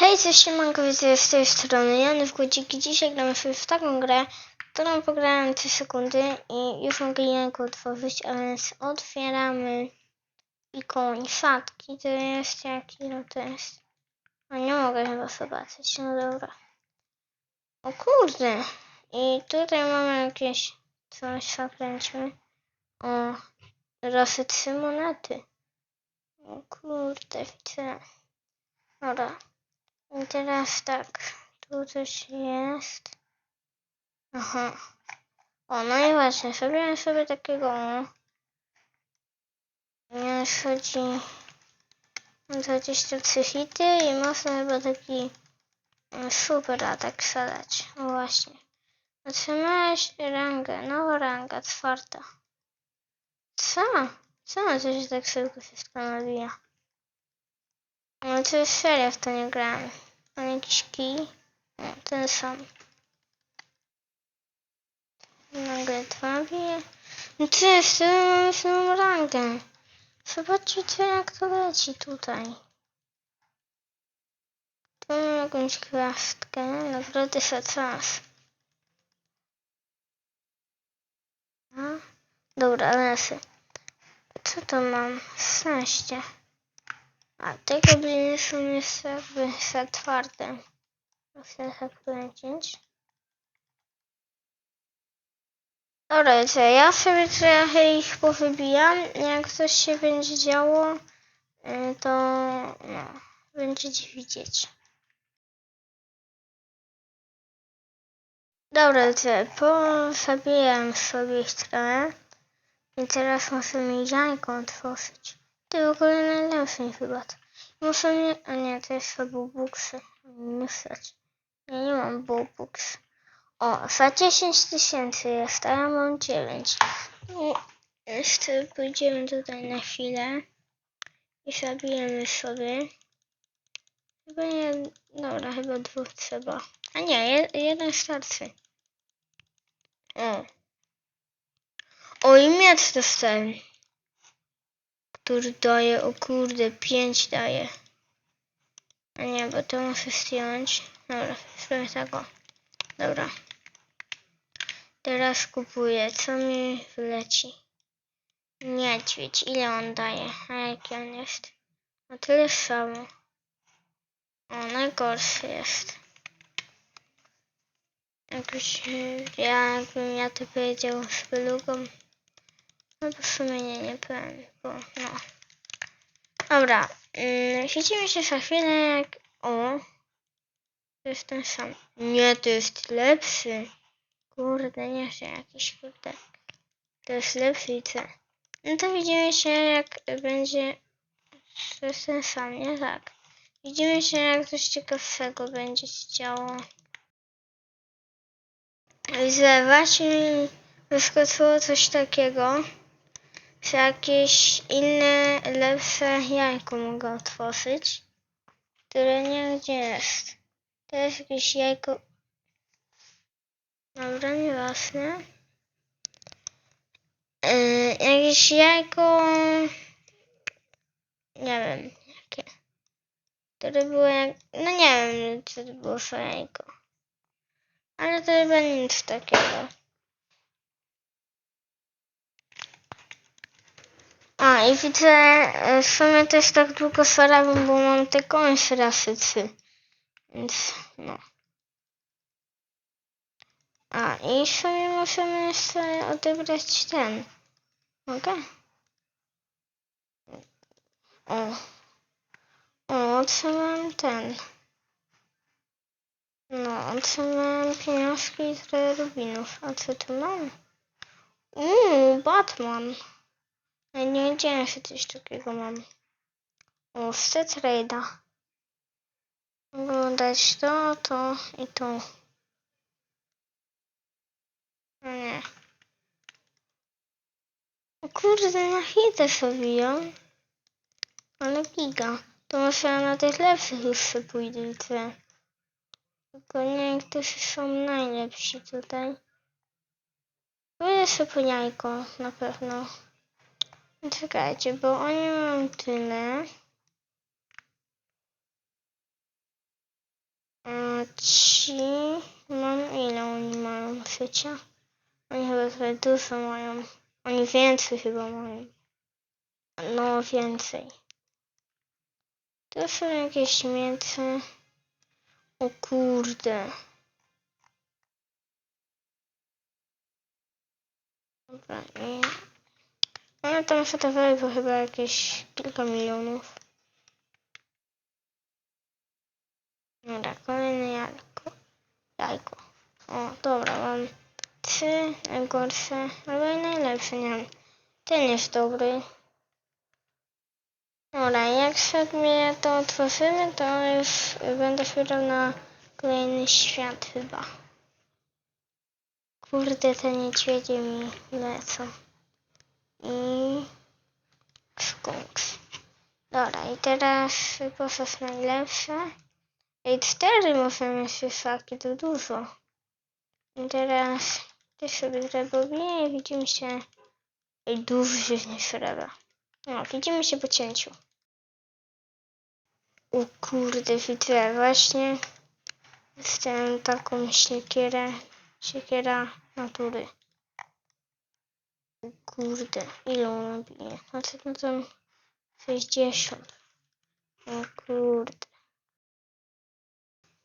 Hej, cześć, siemanko, widzę z tej strony Jany w Głodziki. Dzisiaj gramy sobie w taką grę, którą pograłem 3 sekundy i już mogę jajko otworzyć, a więc otwieramy ikoń fatki. To jest jaki, no to jest... A nie mogę chyba zobaczyć, no dobra. O kurde! I tutaj mamy jakieś coś, zakręćmy. O, razy trzy monety. O kurde, widzę. Dobra. I teraz tak, tu coś jest. Aha. O, no i właśnie, zrobiłem sobie takiego. Nie chodzi. Za trzy hity i można chyba taki e, super atak zadać. O właśnie. Otrzymałeś rangę, nowa ranga, czwarta. Co? Co to się tak szybko się stanowiła? No to jest serio w to nie grałem. Mam jakiś kij? No, ten sam. Nagle dwa bije. No co jest? Mamy samą rangę. Zobaczcie jak to leci tutaj. Tu mam jakąś gwiazdkę. Nagrody za czas. A? Dobra, lecę. Co to mam? Szczęście. A te gobliny są jeszcze za twarde. Muszę zakręcić. Dobra, co ja sobie trochę ich powybijam. Jak coś się będzie działo, y, to no, będziecie widzieć. Dobra, co pozabijam sobie ich trochę. I teraz możemy jajko otworzyć. Ty w ogóle najlepszy chyba. Muszę nie... A nie, to jest chyba buksy. Myśleć. Ja nie mam buks. O, za 10 tysięcy jest, a ja mam 9. No, jeszcze pójdziemy tutaj na chwilę. I zabijemy sobie. Chyba nie... Dobra, chyba dwóch trzeba. A nie, jed, jeden starczy. O. O, i miecz dostałem który daje, o kurde, 5 daje. A nie, bo to muszę zdjąć. Dobra, spróbuję tego. Dobra. Teraz kupuję. Co mi wyleci? Niedźwiedź. Ile on daje? A jaki on jest? No tyle samo. O, najgorszy jest. Jakoś, ja jakbym ja to powiedział z belugą. No to w sumie nie, nie powiem, bo no. Dobra, yy, widzimy się za chwilę jak... O, to jest ten sam. Nie, to jest lepszy. Kurde, nie wiem, jakiś kurde. To jest lepszy i co? No to widzimy się jak będzie... To jest ten sam, nie tak. Widzimy się jak coś ciekawszego będzie się działo. Widzę, właśnie wyskoczyło coś takiego że jakieś inne, lepsze jajko mogę otworzyć, które nie wiem gdzie jest. To jest jakieś jajko. Dobra, nieważne. Yy, jakieś jajko. Nie wiem jakie. Które było jak. No nie wiem, co to było za jajko. Ale to chyba nic takiego. A i widzę, e, w sumie też tak długo starałem, bo mam te końce razy trzy. Więc no. A i w sumie możemy jeszcze odebrać ten. Mogę? O. O, otrzymałem ten. No, otrzymałem pieniążki i trochę rubinów. A co tu mam? Uuu, Batman. Ja nie wiedziałem, że coś takiego mam. O, wstyd rejda. Mogę dać to, to i to. No nie. O kurde, na hitę sobie. Ale giga. To może na tych lepszych już się pójdę tyle. Tylko nie wiem, którzy są najlepsi tutaj. Pójdę sobie po jajko, na pewno. Czekajcie, bo oni mają tyle. A ci mam ile oni mają życia? Oni chyba trochę dużo mają. Oni więcej chyba mają. No więcej. To są jakieś mięce. O kurde. Dobra, nie i... One tam szatowały po chyba jakieś kilka milionów. Dobra, kolejne jajko. Jajko. O, dobra, mam trzy najgorsze, albo i najlepsze, nie wiem. Ten jest dobry. Dobra, jak sobie to otworzymy, to już będę szukał na kolejny świat chyba. Kurde, te niedźwiedzie mi lecą. I skunks. Dobra, i teraz poszedł najlepsze. I cztery możemy szafki, to dużo. I teraz też sobie zrobię i widzimy się. I dużo się zniszczyła. No, widzimy się po cięciu. O kurde, widzę właśnie. Dostałem taką siekierę. Siekiera natury. Kurde, ile ona bije? Znaczy, no tam 60. O kurde.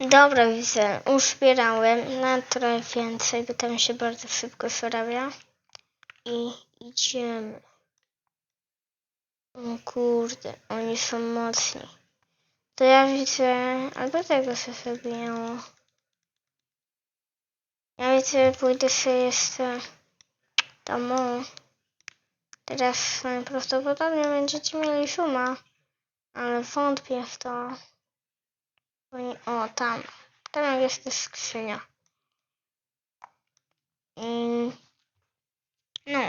Dobra, widzę. Uzbierałem na trochę więcej, bo tam się bardzo szybko zarabia. I idziemy. O kurde, oni są mocni. To ja widzę, albo tego się zrobiło. Ja widzę, pójdę sobie jeszcze o. Teraz najprawdopodobniej będziecie mieli szuma, ale wątpię w to. O, tam. Tam jest też skrzynia. I... No.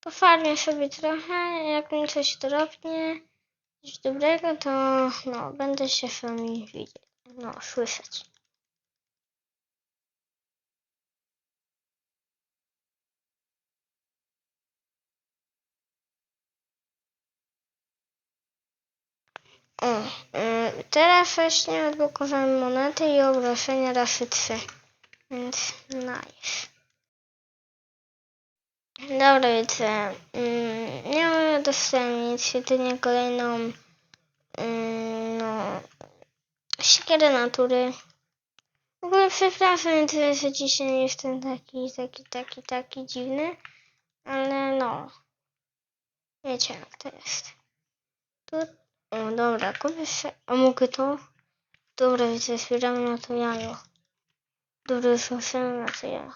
Pofarmię sobie trochę, jak mi coś drobnie, coś dobrego, to no, będę się z wami widzieć, no, słyszeć. O, y, teraz właśnie odblokowałem monety i ogłoszenia razy 3. Więc nice. Dobra, widzę. Mm, nie dostałem nic, jedynie kolejną mm, no siekierę natury. W ogóle przepraszam, że dzisiaj jestem taki, taki, taki, taki dziwny, ale no. Wiecie jak to jest. Tu o, dobra, kupię się. A mogę to? Dobra, widzę, zbieramy na to jajo. Dobra, zmusimy na to jajo.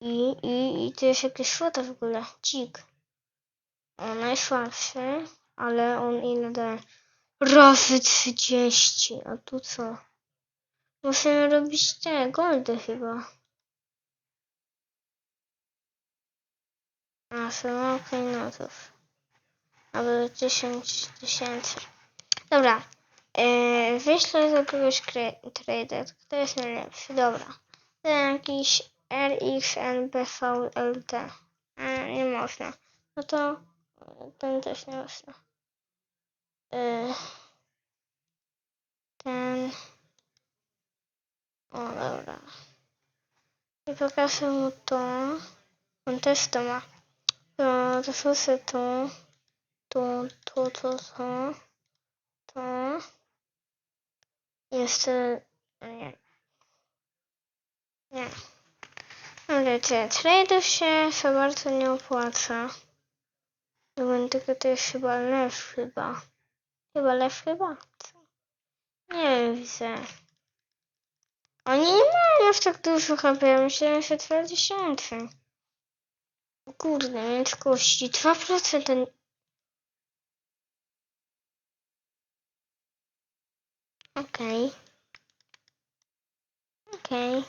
I, i, i to jest jakieś szłota w ogóle. Dzik. O, najsłabszy, ale on ile daje? Razy 30. A tu co? Musimy robić te goldy chyba. A, są okej, no to. Albo 10 tysięcy. Dobra. Yy, wyślę do kogoś trader. Kto jest najlepszy? Dobra. Ten jakiś RXNBVLT. E, nie można. No to ten też nie można. Yy, ten. O, dobra. I pokażę mu to. On też to ma. To to. To, to, to, to. To. Jeszcze. Nie. Nie. Ale te trade'ów się za bardzo nie opłaca. Dobra, tylko to jest chyba lew chyba. Chyba lew chyba? Co? Nie widzę. Oni nie mają już tak dużo HP, ja myślałem, że 2000. O Kurde, więc kości 2% Okej. Okej.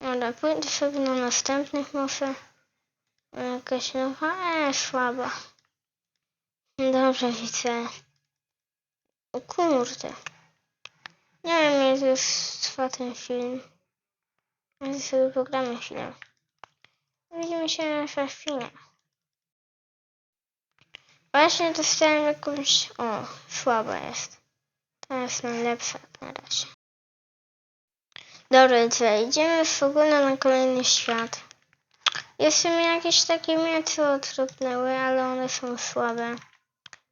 Dobra, pójdę sobie na następnych może. Jakaś nowa, eee, słaba. Dobra, widzę. O kurde. Nie wiem, jak już trwa ten film. Więc sobie pogramy chwilę. Widzimy się za chwilę. Właśnie dostałem jakąś... O, słaba jest. To jest najlepsza na razie. Dobra, co, idziemy w ogóle na kolejny świat. Jeszcze mi jakieś takie miecze otrupnęły, ale one są słabe.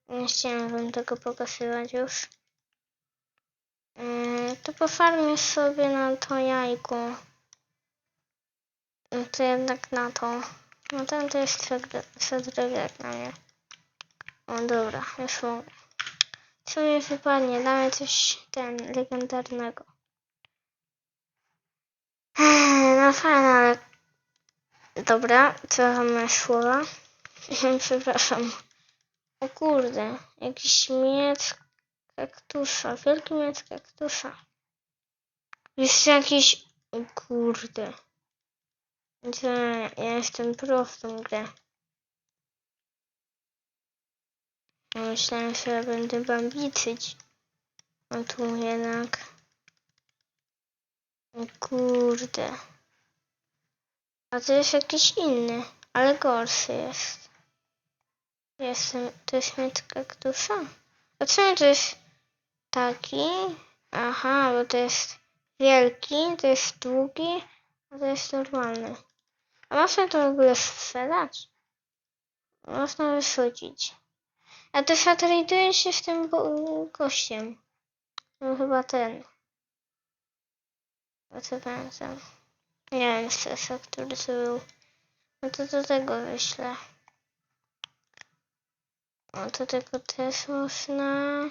Nie chciałem wam tego pokazywać już. Yy, to pofarmię sobie na to jajko. No to jednak na to. No ten to jest przedrewek na mnie. O dobra, już mogę. Co mi wypadnie? Damy coś ten legendarnego. Ech, No fajne, ale... Dobra, co mamy słowa? Przepraszam. O kurde, jakiś miecz kaktusa, wielki miecz kaktusa. Jest jakiś... O kurde. Ja jestem pro w tą grę. Ja Myślałem, że będę bambiczyć. A tu jednak... O kurde. A to jest jakiś inny, ale gorszy jest. Jestem, to jest miecz kaktusa? A czemu to jest taki? Aha, bo to jest wielki, to jest długi, a to jest normalny. A można to w ogóle sprzedać? Można wyrzucić. A to zatraduje się z tym go- gościem. No chyba ten. A co pamiętam? Nie wiem szczerze, który to był. No to do tego wyślę. O, to tego też można.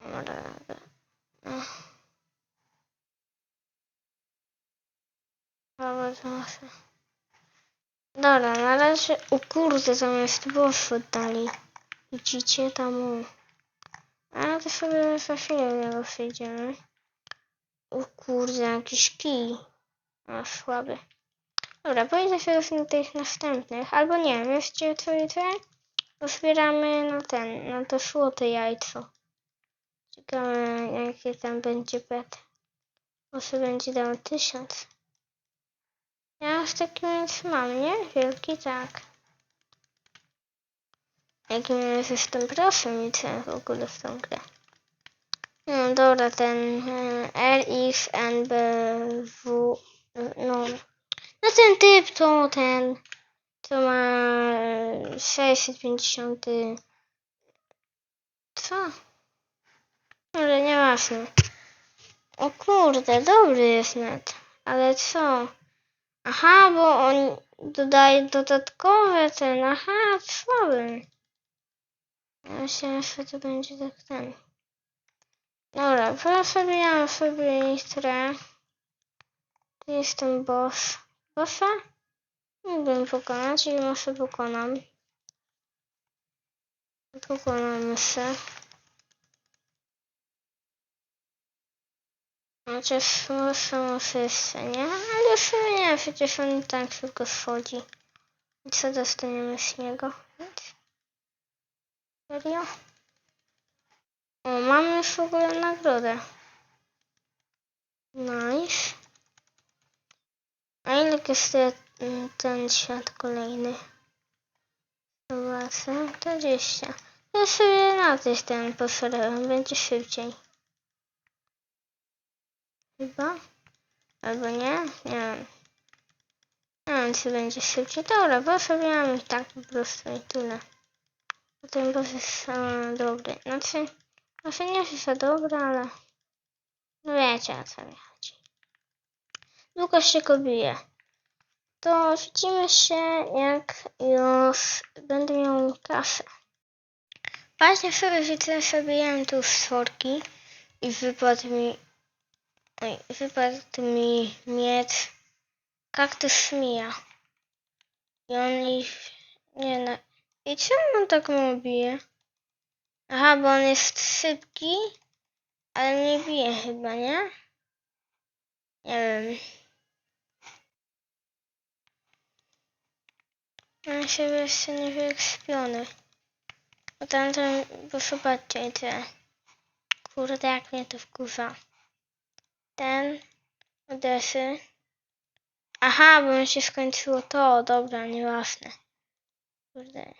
Dobra. No. Dobra, to może. Dobra, na razie. O kurde, tam jest boss oddali. Widzicie tam? o. A to sobie za chwilę niego przejdziemy. O kurde, jakiś kij. A słaby. Dobra, pójdę sobie na tych następnych. Albo nie wiem, jeszcze trójkę. Pozbieramy na ten, na to złote jajco. Ciekawe jakie tam będzie pet. Może będzie dał tysiąc. Ja już taki więc mam, nie? Wielki tak. Jakim już jestem proszę mi w ogóle w tą grę. No dobra, ten e, RX, NBW, no. No ten typ to ten, to ma e, 650, co? Ale nieważne. O kurde, dobry jest net, ale co? Aha, bo on dodaje dodatkowe ten, aha, słaby. Ja myślałem, że to będzie tak ten. Dobra, przebijam sobie listrę. Tu jest ten boss. Bossa? Mógłbym pokonać i może pokonam. Pokonamy się. Może, może jeszcze nie, ale w sumie nie, przecież on tak szybko schodzi. I co dostaniemy z niego? Serio? O, mamy już w ogóle nagrodę. Nice. A ile kosztuje mm, ten świat kolejny? Zobaczę. 20. Ja sobie na coś ten poszedłem, będzie szybciej. Chyba? Albo nie? Nie wiem. Nie wiem, czy będzie szybciej. Dobra, bo sobie i tak po prostu i tyle. Ten boss jest e, dobry. Znaczy, może nie jest za dobry, ale no wiecie o co mi chodzi. Długo się go bije. To widzimy się, jak już będę miał kasę. Właśnie sobie widzę, sobie jem tu stworki i wypadł mi Oj, wypadł mi miecz kaktus mija. I on ich nie na... I czemu on tak mało bije? Aha, bo on jest szybki, ale nie bije chyba, nie? Nie wiem. On się jeszcze nie wyekspiony. Bo tamten, bo zobaczcie, te. Kurde, jak mnie to wkurza ten, adresy. Aha, bo mi się skończyło to, dobra, nieważne. Kurde.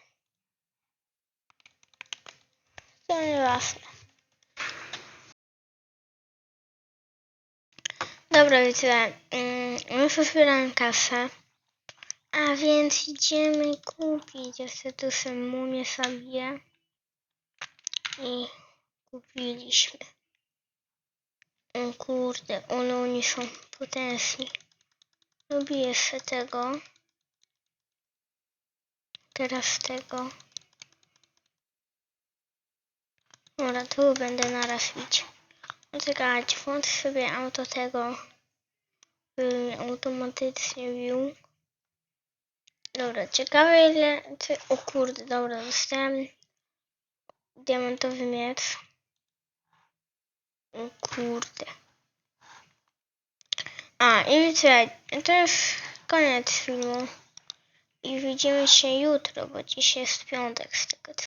To nieważne. Dobra, wiecie, mm, my już kasę. A więc idziemy kupić. Jeszcze tu sobie mumię sobie. I kupiliśmy. O kurde, one oni są potężni. Lubię sobie tego. Teraz tego. Dobra, tu będę naraz bić. Czekajcie, włącz sobie auto tego. By automatycznie bił. Dobra, ciekawe ile... O kurde, dobra, dostałem diamentowy miecz. Kurde. A, i wiecie, to już koniec filmu. I widzimy się jutro, bo dzisiaj jest piątek z tego co